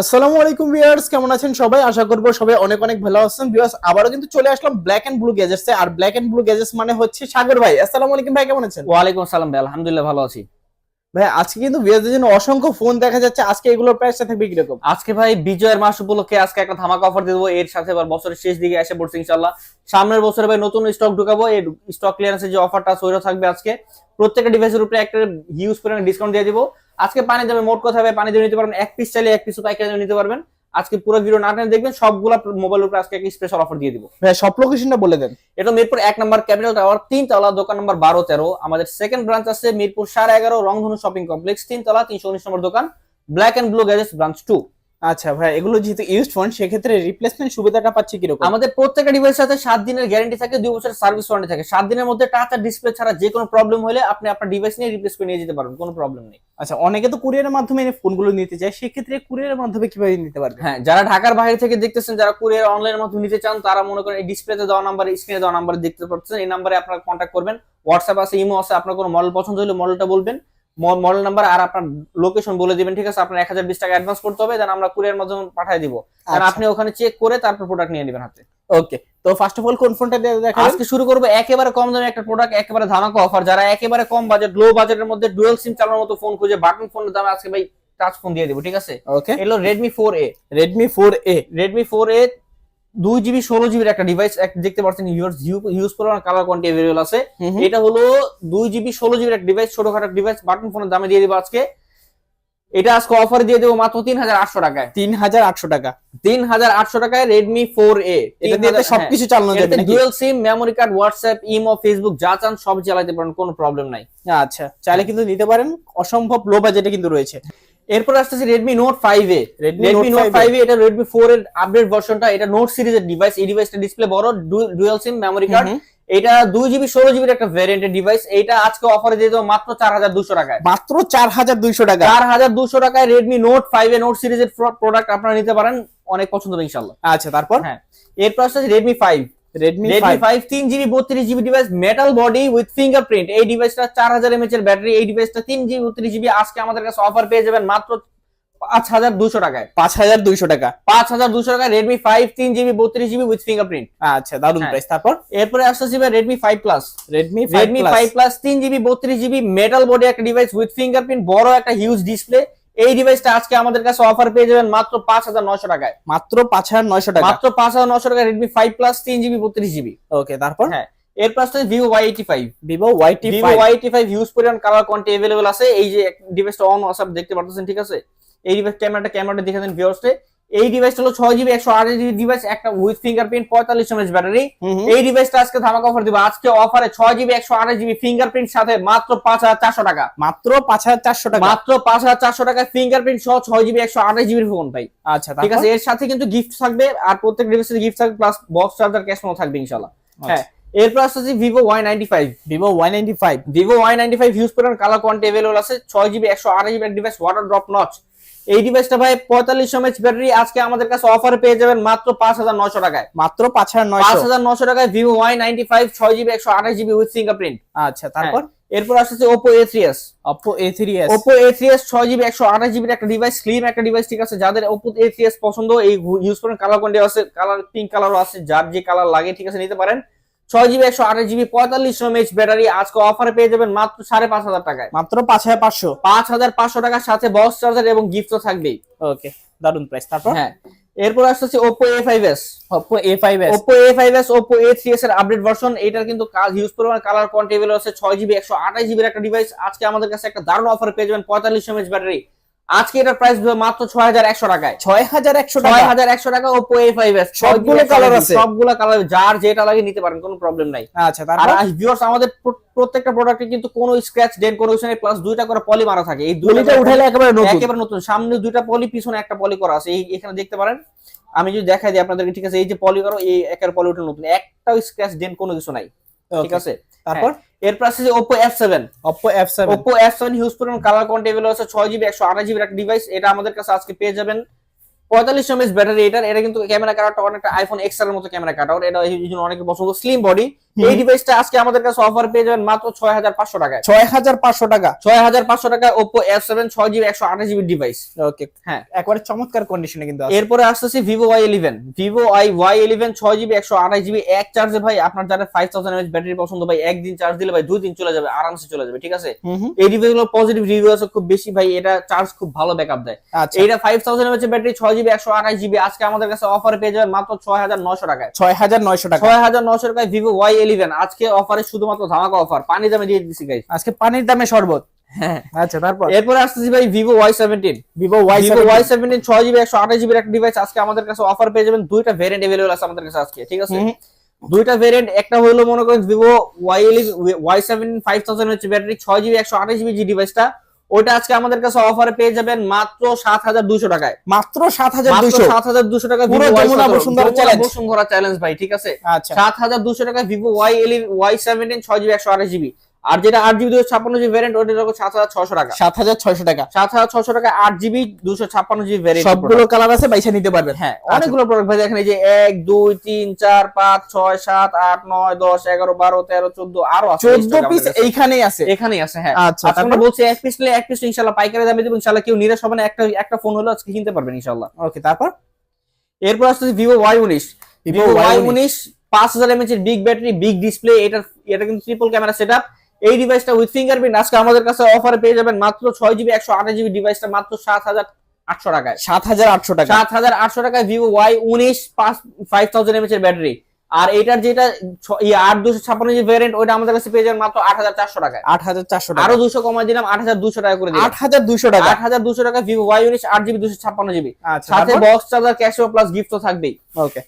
আসসালামু আলাইকুম ভিউয়ার্স কেমন আছেন সবাই? আশা করব সবাই অনেক অনেক ভালো আছেন। ভিউয়ার্স আবারও কিন্তু চলে আসলাম ব্ল্যাক এন্ড ব্লু গ্যাজেটসে আর ব্ল্যাক এন্ড ব্লু গ্যাজেটস মানে হচ্ছে সাগর ভাই। আসসালামু আলাইকুম ভাই কেমন আছেন? ওয়ালাইকুম আসসালাম ভাই আলহামদুলিল্লাহ ভালো আছি। ভাই আজকে কিন্তু ভিউয়ার্সদের জন্য অসংখ্য ফোন দেখা যাচ্ছে। আজকে এগুলোর প্রাইসটা থাকবে কীরকম? আজকে ভাই বিজয়ের মাস উপলক্ষে আজকে একটা ধামাকা অফার দিয়ে দেবো। এর সাথে এবার বছরের শেষ দিকে এসে পড়ছে ইনশাল্লাহ সামনের বছরে ভাই নতুন স্টক ঢুকাবো। এই স্টক ক্লিয়ারেন্সের যে অফারটা সৈরা থাকবে আজকে। প্রত্যেকটা ডিভাইসের উপরে একটা হিউজ পরিমাণ ডিসকাউন্ট দিয়ে দিব। আজকে পানি দামে মোট কথা হবে পানি দিয়ে নিতে পারবেন এক পিস চাইলে এক পিসও পাইকারি দামে নিতে পারবেন। আজকে পুরো ভিডিও না টেনে দেখবেন সবগুলা মোবাইল উপরে আজকে একটা স্পেশাল অফার দিয়ে দিব। হ্যাঁ সব লোকেশনটা বলে দেন। এটা মিরপুর এক নম্বর ক্যাপিটাল টাওয়ার তিন তলা দোকান নম্বর বারো তেরো। আমাদের সেকেন্ড ব্রাঞ্চ আছে মিরপুর সাড়ে এগারো রংধনু শপিং কমপ্লেক্স তিন তলা তিনশো উনিশ নম্বর দোকান ব্ল্যাক অ্যান্ড ব্লু গ্যাজেস ব্রাঞ্চ টু আচ্ছা ভাই এগুলো যেহেতু ইউজড ফোন সেক্ষেত্রে রিপ্লেসমেন্ট সুবিধাটা পাচ্ছি কীরকম? আমাদের প্রত্যেকটা ডিভাইসের সাথে সাত দিনের গ্যারান্টি থাকে দুই বছরের সার্ভিস ওয়ারেন্টি থাকে। সাত দিনের মধ্যে টাচ আর ডিসপ্লে ছাড়া যে কোনো প্রবলেম হলে আপনি আপনার ডিভাইস নিয়ে রিপ্লেস করে নিয়ে যেতে পারবেন কোনো প্রবলেম নেই। আচ্ছা অনেকে তো কুরিয়ারের মাধ্যমে এই ফোনগুলো নিতে চায় সেক্ষেত্রে কুরিয়ারের মাধ্যমে কীভাবে নিতে পারবে? হ্যাঁ যারা ঢাকার বাইরে থেকে দেখতেছেন যারা কুরিয়ার অনলাইনের মাধ্যমে নিতে চান তারা মনে করেন এই ডিসপ্লেতে দেওয়া নাম্বার স্ক্রিনে দেওয়া নাম্বার দেখতে পাচ্ছেন এই নাম্বারে আপনারা কন্ট্যাক্ট করবেন। হোয়াটসঅ্যাপ আছে ইমো আছে আপনার কোনো মডেল পছন্দ হলে মডেলটা বলবেন। মডেল নাম্বার আর আপনার লোকেশন বলে দিবেন ঠিক আছে? আপনার এক হাজার বিশ টাকা অ্যাডভান্স করতে হবে দেন আমরা কুরিয়ার মাধ্যমে পাঠিয়ে দিব। আচ্ছা। কারণ আপনি ওখানে চেক করে তারপর প্রোডাক্ট নিয়ে নেবেন হাতে। ওকে তো ফার্স্ট অফ অল কোন ফোনটা দিয়ে দেখাবেন? আজকে শুরু করব একেবারে কম দামে একটা প্রোডাক্ট একেবারে ধামাকা অফার যারা একেবারে কম বাজেট লো বাজেটের মধ্যে ডুয়েল সিম চালানোর মতো ফোন খুঁজে বাটন ফোনের দামে আজকে ভাই টাচ ফোন দিয়ে দেবো ঠিক আছে? ওকে এলো Redmi four A Redmi four A Redmi four A দুই জিবি ষোলো জিবির একটা ডিভাইস দেখতে পাচ্ছেন ইউজ পরিমাণ কালার কোয়ান্টি অ্যাভেলেবল আছে। এটা হলো দুই জিবি ষোলো জিবির একটা ডিভাইস ছোটখাটো ডিভাইস বাটন ফোনের দামে দিয়ে দেবো আজকে। এটা আজকে অফার দিয়ে দেবো মাত্র তিন হাজার আটশো টাকায়। তিন হাজার আটশো টাকা। তিন হাজার আটশো টাকায় রেডমি ফোর এ এটা দিয়ে সবকিছু চালানো যাবে dual SIM memory card WhatsApp imo Facebook যা চান সব চালাতে পারেন কোনো প্রবলেম নাই। আচ্ছা চাইলে কিন্তু নিতে পারেন। অসম্ভব লো বাজেটে কিন্তু রয়েছে। এরপর আসতেছে Redmi Note five A Redmi Redmi Note Note 5A five A এটা রেডমি ফোর এর আপডেট ভার্সনটা এটা নোট সিরিজের ডিভাইস এই ডিভাইসটা ডিসপ্লে বড় ডুয়াল সিম মেমোরি কার্ড এটা দুই জিবি ষোলো জিবির একটা ভ্যারিয়েন্টের ডিভাইস এটা আজকে অফারে দিয়ে দেবো মাত্র চার হাজার দুশো টাকায়। মাত্র চার হাজার দুইশো টাকা। চার হাজার দুশো টাকায় Redmi Note five A Note সিরিজের প্রোডাক্ট আপনারা নিতে পারেন। অনেক পছন্দ হবে ইনশাল্লাহ আচ্ছা তারপর? হ্যাঁ। এরপর আসছে Redmi five Redmi Redmi five তিন জিবি বত্রিশ GB device metal body with fingerprint এই ডিভাইসটা চার হাজার এমএচ এর ব্যাটারি এই ডিভাইসটা তিন জিবি বত্রিশ জিবি আজকে আমাদের কাছে অফার পেয়ে যাবেন মাত্র পাঁচ হাজার দুশো টাকায়। পাঁচ হাজার দুইশো টাকা। পাঁচ হাজার দুশো টাকায় রেডমি ফাইভ তিন জিবি বত্রিশ জিবি উইথ ফিঙ্গারপ্রিন্ট আচ্ছা দারুণ হ্যাঁ। প্রাইস তারপর? এরপরে Redmi five plus Redmi Redmi five plus তিন জিবি বত্রিশ জিবি মেটাল বডি একটা ডিভাইস উইথ ফিঙ্গারপ্রিন্ট বড় একটা হিউজ ডিসপ্লে এই ডিভাইসটা আজকে আমাদের কাছে অফার পেয়ে যাবেন মাত্র পাঁচ হাজার নয়শো টাকায়। মাত্র পাঁচ হাজার নয়শো টাকা? মাত্র পাঁচ হাজার নয়শো টাকায় রেডমি ফাইভ প্লাস তিন জিবি বত্রিশ জিবি ওকে তারপর? হ্যাঁ এর পাশে Vivo Y eighty five Vivo ওয়াইটি Vivo Y eighty five huge পরিমাণ কালার কোয়ান্টি অ্যাভেলেবল আছে। এই যে ডিভাইসটা অন আছে দেখতে পারতেছেন ঠিক আছে? এই ডিভাইস ক্যামেরাটা ক্যামেরাটা দেখে দেন ভিউয়ার্সে এই ডিভাইসটা হলো ছয় জিবি একশো আট জিবি ডিভাইস একটা উইথ ফিঙ্গারপ্রিন্ট পঁয়তাল্লিশ এমএচ ব্যাটারি এই ডিভাইসটা আজকে ধামাকা অফার দিব। আজকে অফারে ছয় জিবি একশো আট জিবি ফিঙ্গারপ্রিন্ট সাথে মাত্র পাঁচ হাজার চারশো টাকা। মাত্র পাঁচ হাজার চারশো টাকা? মাত্র পাঁচ হাজার চারশো টাকায় ফিঙ্গারপ্রিন্ট সহ ছয় জিবি একশো আঠাশ জিবির ফোন পাই আচ্ছা ঠিক আছে? এর সাথে কিন্তু গিফট থাকবে আর প্রত্যেক ডিভাইসের গিফট থাকবে প্লাস বক্স চার্জার ক্যাশ থাকবে ইনশাল্লাহ হ্যাঁ এরপর আসছে Vivo Y ninety five Vivo Y ninety five Vivo Y ninety five করেন কালার কোয়ান্টি অ্যাভেলেবল আছে। ছয় জিবি একশো আঠাশ GB device water drop notch এই ডিভাইসটা ভাই পঁয়তাল্লিশ এমএচ ব্যাটারি আজকে আমাদের কাছে অফার পেয়ে যাবেন মাত্র পাঁচ হাজার নয়শো টাকায়। মাত্র পাঁচ হাজার পাঁচ হাজার নশো টাকায় ভিভো ওয়াই নাইনটি ফাইভ ছয় জিবি একশো আঠাশ জিবি উইথ ফিঙ্গারপ্রিন্ট আচ্ছা তারপর? এরপর আসছে Oppo A three S Oppo A three S Oppo A three S ছয় জিবি একশো আঠাশ জিবির একটা ডিভাইস স্লিম একটা ডিভাইস ঠিক আছে? যাদের ওপো এ থ্রি এস পছন্দ এই ইউজ করেন কালার কোয়ান্টি আছে কালার পিঙ্ক কালারও আছে যার যে কালার লাগে ঠিক আছে নিতে পারেন। ছয় জিবি একশো আঠাশ জিবি পঁয়তাল্লিশ এমএচ ব্যাটারি আজকে অফারে পেয়ে যাবেন মাত্র সাড়ে পাঁচ হাজার টাকায়। মাত্র পাঁচ হাজার পাঁচশো। পাঁচ হাজার পাঁচশো টাকার সাথে বক্স চার্জার এবং গিফট তো থাকবেই। ওকে দারুণ প্রাইস তারপর? হ্যাঁ এরপর আসছে Oppo A five S Oppo A five S Oppo A five S Oppo A three S এর আপডেট ভার্সন এটার কিন্তু কাজ ইউজ পরিমাণ কালার কোয়ান্টিটি আছে ছয় জিবি একশো আঠাশ জিবির একটা ডিভাইস আজকে আমাদের কাছে একটা দারুণ অফার পেয়ে যাবেন পঁয়তাল্লিশ এমএচ ব্যাটারি আজকে এটার প্রাইস মাত্র ছয় হাজার একশো টাকায়। ছয় হাজার একশো ছয় টাকা? হাজার একশো টাকা ওপো এ ফাইভ এস সবগুলো colour আছে? সবগুলো কালার যার যেটা লাগে নিতে পারেন কোনো প্রবলেম নাই। আচ্ছা আর ভিউয়ার্স আমাদের প্রত্যেকটা প্রোডাক্টে কিন্তু কোনো স্ক্র্যাচ ডেন কোনো কিছু নেই প্লাস দুইটা করে পলি মারা থাকে। এই দুইটা দুইটা উঠালে একেবারে নতুন। একেবারে নতুন। সামনে দুইটা পলি পিছনে একটা পলি করা আছে। এই এখানে দেখতে পারেন। আমি যদি দেখাই দিই আপনাদেরকে ঠিক আছে এই যে পলি করো এই একের পলি উঠে নতুন। একটাও স্ক্র্যাচ ডেন কোনো কিছু নাই। ঠিক আছে? তারপর এর আছে যে Oppo F seven Oppo F seven Oppo F seven huge পরিমাণ কালার কোয়ান্টিটি আছে ছয় জিবি একশো আঠাশ জিবির একটা ডিভাইস এটা আমাদের কাছে আজকে পেয়ে যাবেন। পঁয়তাল্লিশ এমএস ব্যাটারি এটার এটা কিন্তু ক্যামেরা কাটারটা অনেকটা আইফোন এক্সের মতো ক্যামেরা কাটার এটা অনেকে পছন্দ স্লিম বডি এই ডিভাইসটা আজকে আমাদের কাছে অফার পেয়ে যাবেন মাত্র ছয় হাজার পাঁচশো টাকায়। ছয় হাজার পাঁচশো টাকা? ছয় হাজার পাঁচশো টাকায় ওপো এফ সেভেন ছয় জিবি একশো আঠাশ জিবি ডিভাইস ওকে হ্যাঁ। একবারে চমৎকার কন্ডিশনে কিন্তু এরপরে আসতেছি Vivo Y eleven Vivo I Y eleven ছয় জিবি একশো আঠাশ জিবি এক চার্জে ভাই আপনার যারা ফাইভ থাউজেন্ড এমএচ ব্যাটারি পছন্দ ভাই একদিন চার্জ দিলে ভাই দুই দিন চলে যাবে আরামসে চলে যাবে ঠিক আছে। এই ডিভাইসগুলো পজিটিভ রিভিউ আছে খুব বেশি ভাই এটা চার্জ খুব ভালো ব্যাকআপ দেয়। আচ্ছা। এইটা ফাইভ থাউজেন্ড এমএচ ব্যাটারি ছয় জিবি একশো আঠাশ জিবি আজকে আমাদের কাছে অফারে পেয়ে যাবেন মাত্র ছয় হাজার নশো টাকায়। ছয় হাজার নয়শো টাকা। ছয় হাজার নশো টাকায় ভিভো ওয়াই ইলেভেন আজকে অফারে শুধুমাত্র ধামাকা অফার পানি দামে দিয়ে দিচ্ছি গাইস আজকে পানির দামে শরবত। হ্যাঁ। আচ্ছা তারপর? এরপরে আসতেছি ভাই Vivo Y seventeen Vivo Y Vivo Y seventeen ছয় জিবি একশো আঠাশ জিবির একটা ডিভাইস আজকে আমাদের কাছে অফার পেয়ে যাবেন। দুইটা ভেরিয়েন্ট এভেলেবল আছে আমাদের কাছে আজকে ঠিক আছে? দুইটা ভেরিয়েন্ট একটা হলো মনে করেন Vivo Y Y seventeen five thousand হচ্ছে ব্যাটারি ছয় জিবি একশো আঠাশ জিবি যে ডিভাইসটা ওটা আজকে আমাদের কাছে অফারে পেয়ে যাবেন মাত্র সাত হাজার দুশো টাকায়। মাত্র সাত হাজার দুশো সাত হাজার দুশো টাকা পুরো যমুনা বসুন্ধরা challenge। বসুন্ধরা চ্যালেঞ্জ ভাই ঠিক আছে? আচ্ছা। সাত হাজার দুশো টাকা ভিভো ওয়াই এলি ওয়াই সেভেন্টিন ছয় জিবি একশো আঠাশ জিবি আর যেটা আট জিবি দুশো ছাপ্পান্ন জিবি ভ্যারিয়েন্ট ওটা হলো সাত হাজার ছশো টাকা। সাত হাজার ছয়শো টাকা। সাত হাজার ছশো টাকা আট জিবি দুশো ছাপ্পান্ন জিবি ভ্যারিয়েন্ট সবগুলো কালার আছে বাইসা নিতে পারবেন। হ্যাঁ অনেকগুলো প্রোডাক্ট ভাই দেখেন এই যে এক দুই তিন চার পাঁচ ছয় সাত আট নয় দশ এগারো বারো তেরো চোদ্দ আরও আছে। চোদ্দ পিস এইখানেই আছে। এখানেই আছে হ্যাঁ। আচ্ছা আজকে আমরা বলছি এক পিস নিলে এক পিস ইনশাল্লাহ পাইকারি দামে দেবো ইনশাল্লাহ কেউ নিরাশ হবে না একটা একটা ফোন হলো আজকে কিনতে পারবেন ইনশাল্লাহ ওকে তারপর? এরপর আসছে ভিভো ওয়াই উনিশ। Vivo ভিভো ওয়াই Y19 উনিশ পাঁচ হাজার এমএচ এর বিগ ব্যাটারি বিগ ডিসপ্লে এটা এটা কিন্তু ট্রিপল ক্যামেরা সেটআপ এই ডিভাইসটা উইথ ফিঙ্গারপ্রিন্ট আজকে আমাদের কাছে অফারে পেয়ে যাবেন মাত্র ছয় জিবি একশো আঠাশ জিবি ডিভাইসটা মাত্র সাত হাজার আটশো টাকায়। সাত হাজার আটশো টাকা সাত হাজার আটশো টাকায় ভিভো ওয়াই উনিশ পাঁচ ফাইভ থাউজেন্ড এমএচ এর ব্যাটারি আর এটার যেটা আট দুশো ছাপ্পান্ন জিবি ভ্যারিয়েন্ট ওইটা আমাদের কাছে পেয়ে যাবেন মাত্র আট হাজার চারশো টাকায়। আট হাজার চারশো টাকা আরও দুশো কমাই দিলাম আট হাজার দুশো টাকা করে দিলাম। আট হাজার দুশো টাকা আট হাজার দুশো টাকা ভিভো ওয়াই উনিশ আট জিবি দুশো ছাপ্পান্ন জিবি আচ্ছা সাথে বক্স চার্জার ক্যাশো প্লাস গিফট তো থাকবেই। ওকে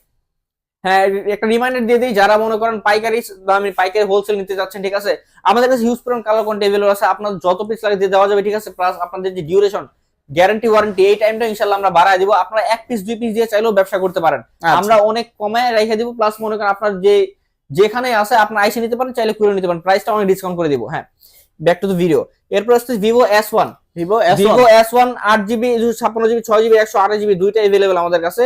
হ্যাঁ একটা রিমাইন্ডার দিয়ে দিই যারা মনে করেন পাইকারি দামে পাইকারি হোলসেল নিতে যাচ্ছেন ঠিক আছে? আমাদের কাছে হিউজ পরিমাণ কালার অ্যাভেলেবল আছে আপনার যত পিস লাগে দিয়ে দেওয়া যাবে ঠিক আছে? প্লাস আপনাদের যে ডিউরেশন গ্যারান্টি ওয়ারেন্টি এই টাইমটা ইনশাল্লাহ আমরা বাড়ায় দিব। আপনারা এক পিস দুই পিস দিয়ে চাইলেও ব্যবসা করতে পারেন। আমরা আমরা অনেক কমায় রেখে দিব প্লাস মনে করেন আপনার যে যেখানে আছে আপনার আইসে নিতে পারেন চাইলে করে নিতে পারেন। প্রাইসটা অনেক ডিসকাউন্ট করে দিব হ্যাঁ। ব্যাক টু দ্য ভিডিও এরপর আসছে Vivo S one Vivo Vivo S one আট জিবি ছাপ্পান্ন জিবি ছয় জিবি একশো আঠাশ জিবি দুইটা এভেলেবেল আমাদের কাছে।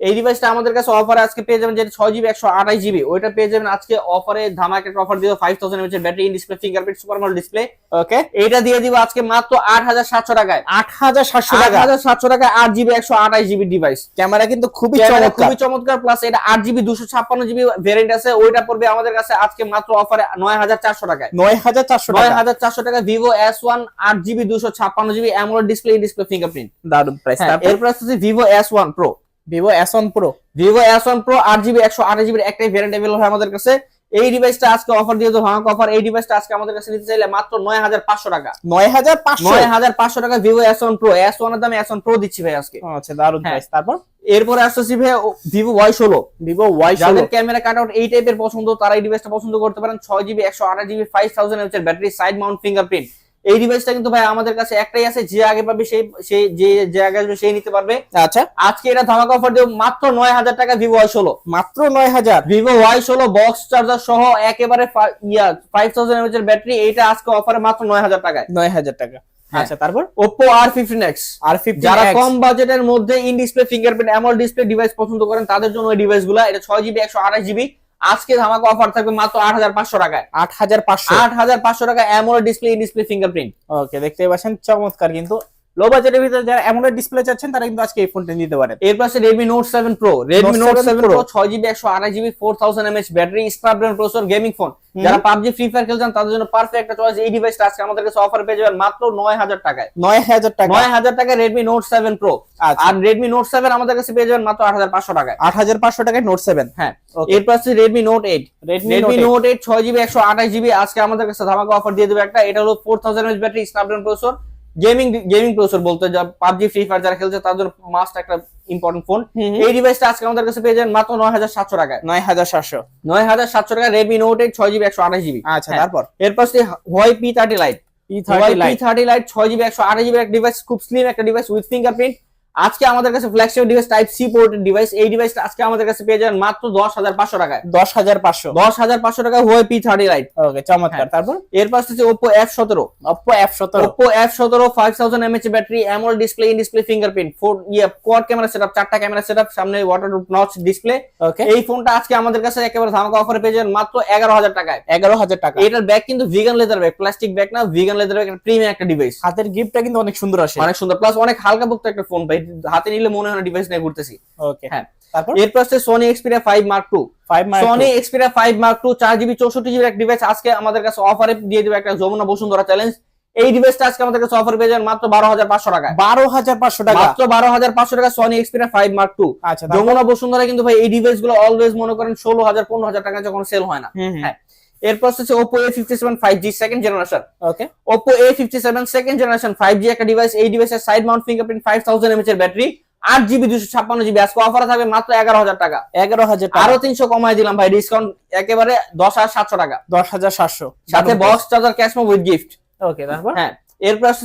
এই ডিভাইসটা আমাদের কাছে অফারে আজকে পেয়ে যাবেন যেটা ছয় জিবি একশো আঠাশ জিবি ওইটা পেয়ে যাবেন আজকে অফারে ধামাকে অফার দিয়ে five thousand mAh battery in display fingerprint super model display okay এইটা দিয়ে দিব আজকে মাত্র আট হাজার সাতশো টাকায়। আট হাজার সাতশো আট টাকা? হাজার সাতশো টাকায় আট জিবি একশো আঠাশ জিবি ডিভাইস ক্যামেরা কিন্তু খুবই খুবই চমৎকার প্লাস এটা আট জিবি দুশো ছাপ্পান্ন জিবি ভ্যারিয়েন্ট আছে। ওইটা পড়বে আমাদের কাছে আজকে মাত্র অফারে নয় হাজার চারশো টাকায়। নয় হাজার চারশো নয় হাজার চারশো টাকা ভিভো এস ওয়ান আট জিবি দুশো ছাপ্পান্ন GB AMOLED display display fingerprint দারুণ প্রাইস এরপর আসছে Vivo S one pro Vivo S one pro Vivo S one pro আট জিবি একশো আঠাশ জিবির একটাই ভ্যারিয়েন্ট অ্যাভেলেবল হয় আমাদের কাছে। এই ডিভাইসটা আজকে অফার দিয়ে তো অফার এই ডিভাইসটা আজকে আমাদের কাছে নিতে চাইলে মাত্র নয় হাজার পাঁচশো টাকা। নয় হাজার পাঁচশো? নয় হাজার পাঁচশো টাকা Vivo S one pro S ওয়ানের দামে এস ওয়ান প্রো দিচ্ছি ভাই আজকে। আচ্ছা দারুণ হ্যাঁ। প্রাইস তারপর? এরপরে আসতেছি ভাই ভিভো ওয়াই ষোলো। ভিভো ওয়াই যাদের ক্যামেরা কাট আউট এই টাইপের পছন্দ তারা এই ডিভাইসটা পছন্দ করতে পারেন। ছয় জিবি একশো আঠাশ GB five thousand mAh battery side mount fingerprint এই ডিভাইসটা কিন্তু ভাই আমাদের কাছে একটাই আছে যে আগে পাবে সেই সেই যে যে আগে আসবে সেই নিতে পারবে। আচ্ছা। আজকে এটা ধামাকা অফার দেবো মাত্র নয় হাজার টাকা ভিভো ওয়াই ষোলো মাত্র নয় হাজার? ভিভো ওয়াই ষোলো বক্স চার্জার সহ একেবারে ফা- ইয়া ফাইভ থাউজেন্ড এমএচ এর ব্যাটারি এইটা আজকে অফারে মাত্র নয় হাজার টাকায়। নয় হাজার টাকা। হ্যাঁ। আচ্ছা তারপর? Oppo R fifteen X R fifty যারা কম বাজেটের মধ্যে in display fingerprint AMOLED display device পছন্দ করেন তাদের জন্য ওই ডিভাইসগুলা এটা ছয় জিবি একশো আঠাশ জিবি আজকে ধামাকা অফার থাকবে মাত্র আট হাজার পাঁচশো টাকায়। আট হাজার পাঁচশো। আট হাজার পাঁচশো টাকা AMOLED display display fingerprint okay দেখতে পাচ্ছেন চমৎকার কিন্তু লো বাজেটের ভিতরে যারা এমন ডিসপ্লে চাচ্ছেন তারা কিন্তু আজকে এই ফোনটা নিতে পারেন। Seven pro Redmi Note 7 Pro ছয় জিবি একশো আঠাশ GB four thousand mAh battery Snapdragon processor gaming phone যারা পাবজি ফ্রি ফায়ার খেলছেন তাদের জন্য পারফেক্ট একটা চয়েস এই ডিভাইসটা আজকে আমাদের কাছে অফার পেয়ে যাবেন মাত্র নয় হাজার টাকায়। নয় হাজার টাকা। নয় হাজার টাকায় রেডমি নোট সেভেন প্রো আচ্ছা। আর রেডমি নোট সেভেন আমাদের কাছে পেয়ে যাবেন মাত্র আট হাজার পাঁচশো টাকায়। আট হাজার পাঁচশো টাকায় নোট সেভেন হ্যাঁ। এর পাশে আছে Redmi Note eight Redmi Redmi Note Note eight ছয় জিবি একশো আঠাশ জিবি আজকে আমাদের কাছে ধামাকা অফার দিয়ে দেবে একটা। এটা হলো four thousand mAh battery Snapdragon processor gaming gaming processor বলতে যা পাবজি ফ্রি ফায়ার যারা খেলছে তাদের জন্য মাস্ট একটা ইম্পর্টেন্ট ফোন এই ডিভাইসটা আজকে আমাদের কাছে পেয়ে যাবেন মাত্র নয় হাজার সাতশো টাকায়। নয় হাজার সাতশো। নয় হাজার সাতশো টাকা রেডমি নোট এইট ছয় জিবি একশো আঠাশ জিবি আচ্ছা হ্যাঁ। তারপর? এরপর সে Huawei P thirty Lite P Lite thirty Lite ছয় জিবি একশো আঠাশ জিবি একটা ডিভাইস খুব স্লিম একটা ডিভাইস উইথ ফিঙ্গারপ্রিন্ট আজকে আমাদের কাছে flagship device type C ported device এই ডিভাইসটা আজকে আমাদের কাছে পেয়ে যাবেন মাত্র দশ হাজার পাঁচশো টাকায়। দশ হাজার পাঁচশো। দশ হাজার পাঁচশো টাকা Huawei P thirty lite okay চমৎকার। হ্যাঁ। তারপর? এর পাশে হচ্ছে ওপো এফ সতেরো। অপো এফ সতেরো। ওপো এফ সতেরো five thousand mAh battery AMOLED display in display fingerprint four ইয়ে কোয়াড ক্যামেরা সেটআপ চারটা ক্যামেরা সেটআপ সামনে ওয়াটার নচ ডিসপ্লে ওকে এই ফোনটা আজকে আমাদের কাছে একেবারে ধামাকা অফারে পেয়ে যাবেন মাত্র এগারো হাজার টাকায়। এগারো হাজার টাকা। এটার ব্যাগ কিন্তু vegan leather bag plastic bag না ভিগান লেদার ব্যাগ প্রিমিয়াম একটা ডিভাইস হাতের গিফটটা কিন্তু অনেক সুন্দর আসে। অনেক সুন্দর। প্লাস অনেক হালকা পোক্ত একটা ফোন ভাই। হাতে নিলে মনে হয় ডিভাইস নিয়ে ঘুরতেছি। ওকে হ্যাঁ। তারপর? এর পাশে Sony Xperia five mark two five Sony Xperia five mark two চার জিবি চৌষট্টি একটা ডিভাইস আজকে আমাদের কাছে অফারে দিয়ে দিবে একটা যমুনা বসুন্ধরা চ্যালেঞ্জ এই ডিভাইসটা আজকে আমাদের কাছে অফার পেয়ে যাবেন মাত্র বারো হাজার পাঁচশো টাকা বারো হাজার পাঁচশো টাকা। মাত্র বারো হাজার পাঁচশো টাকা Sony Xperia five mark two আচ্ছা যমুনা বসুন্ধরা কিন্তু ভাই এই ডিভাইসগুলো অলওয়েজ মনে করেন ষোলো হাজার পনেরো হাজার টাকা যখন সেল হয় না। হ্যাঁ। এরপর হচ্ছে Oppo A fifty seven five G second generation okay fifty seven second generation five G একটা ডিভাইস এই ডিভাইসের side mount fingerprint five thousand mAh এর ব্যাটারি আট জিবি দুশো ছাপ্পান্ন জিবি আজকে অফার থাকবে মাত্র এগারো হাজার টাকা। এগারো হাজার আরও তিনশো কমাই দিলাম ভাই ডিসকাউন্ট একেবারে দশ হাজার সাতশো টাকা। দশ হাজার সাতশো। সাথে বক্স চার্জার ক্যাশমো উইথ গিফট ওকে তারপর? হ্যাঁ। এরপর আসছে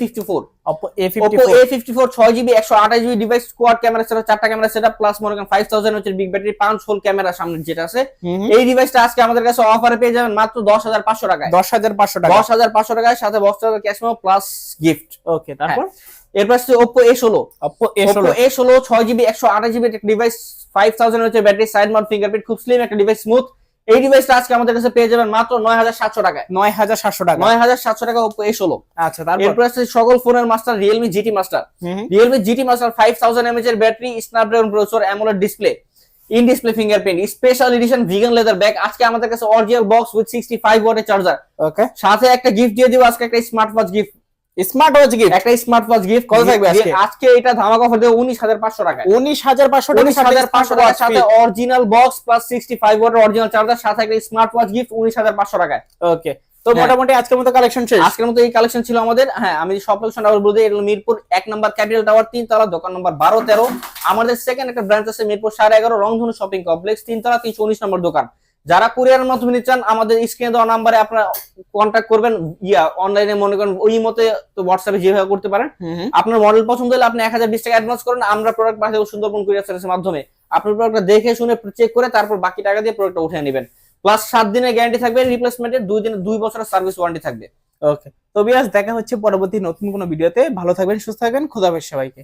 ফিফটি ওপো ফোর ছয় জিবি একশো আঠাশ জিবি ডিভাইস স্কোয়াড ক্যামেরা সেটা চারটা ক্যামেরা সেটা প্লাস মনে করেন ফাইভ থাউজেন্ড হচ্ছে বিগ ব্যাটারি পাঁচ হোল ক্যামেরা সামনে যেটা আছে। এই ডিভাইসটা আজকে আমাদের কাছে অফারে পেয়ে যাবেন মাত্র দশ হাজার পাঁচশো টাকায়। দশ হাজার পাঁচশো টাকা। দশ হাজার পাঁচশো টাকায় সাথে বক্স চার্জার ক্যাশমো প্লাস গিফট ওকে তারপর? এরপর আসছে ওপো এ ষোলো। অপো এ ষোলো। এ ষোলো ছয় জিবি একশো আঠাশ জিবি ডিভাইস ফাইভ থাউজেন্ড হচ্ছে ব্যাটারি সাইড মাউন্ট ফিঙ্গারপ্রিন্ট খুব স্লিম একটা ডিভাইস স্মুথ এই ডিভাইসটা আজকে আমাদের কাছে পেয়ে যাবেন মাত্র নয় হাজার সাতশো টাকায়। নয় হাজার সাতশো টাকা। নয় হাজার সাতশো টাকা ওপো এ ষোলো। আচ্ছা তারপর? এরপর আছে সকল ফোনের master Realme GT master. Realme GT master five thousand mAh এর battery Snapdragon processor AMOLED display in display fingerprint special edition vegan leather bag আজকে আমাদের কাছে original box with sixty five ওয়াটের চার্জার ওকে সাথে একটা গিফট দিয়ে দিব আজকে একটা smart watch gift smart watch gift একটা স্মার্ট ওয়াচ গিফট কত থাকবে আজকে? আজকে এটা ধামাকা অফার দেবো উনিশ হাজার পাঁচশো টাকায়। উনিশ হাজার পাঁচশো টাকা উনিশ হাজার পাঁচশো টাকার সাথে original box plus sixty five ওয়াটের অরিজিনাল চার্জার সাথে একটা স্মার্ট ওয়াচ গিফট উনিশ হাজার পাঁচশো টাকায়। ওকে তো হ্যাঁ। মোটামুটি আজকের মতো কালেকশন শেষ। আজকের মতো এই কালেকশন ছিল আমাদের। হ্যাঁ আমি সব আবার মিরপুর এক নম্বর ক্যাপিটাল টাওয়ার তিন তলা দোকান নম্বর বারো তেরো। আমাদের সেকেন্ড একটা ব্রাঞ্চ আছে মিরপুর সাড়ে এগারো রংধনু শপিং কমপ্লেক্স তিন তলা তিনশো উনিশ নম্বর দোকান। যারা কুরিয়ারের মাধ্যমে নিতে চান আমাদের স্ক্রিনে দেওয়া নাম্বারে আপনারা কন্ট্যাক্ট করবেন। ইয়া অনলাইনে মনে করেন ওই মতে তো হোয়াটসঅ্যাপে যেভাবে করতে পারেন। আপনার মডেল পছন্দ হলে আপনি এক হাজার বিশ টাকা অ্যাডভান্স করেন। আমরা প্রোডাক্ট পাঠাবো সুন্দরবন কুরিয়ার সার্ভিসের মাধ্যমে আপনার প্রোডাক্টটা দেখে শুনে চেক করে তারপর বাকি টাকা দিয়ে প্রোডাক্টটা উঠে নেবেন। প্লাস সাত দিনের গ্যারান্টি থাকবে রিপ্লেসমেন্টের দুই দিনের দুই বছরের সার্ভিস ওয়ারেন্টি থাকবে। ওকে তো বিয়াস দেখা হচ্ছে পরবর্তী নতুন কোনো ভিডিওতে ভালো থাকবেন সুস্থ থাকবেন। খুদাবেশ সবাইকে।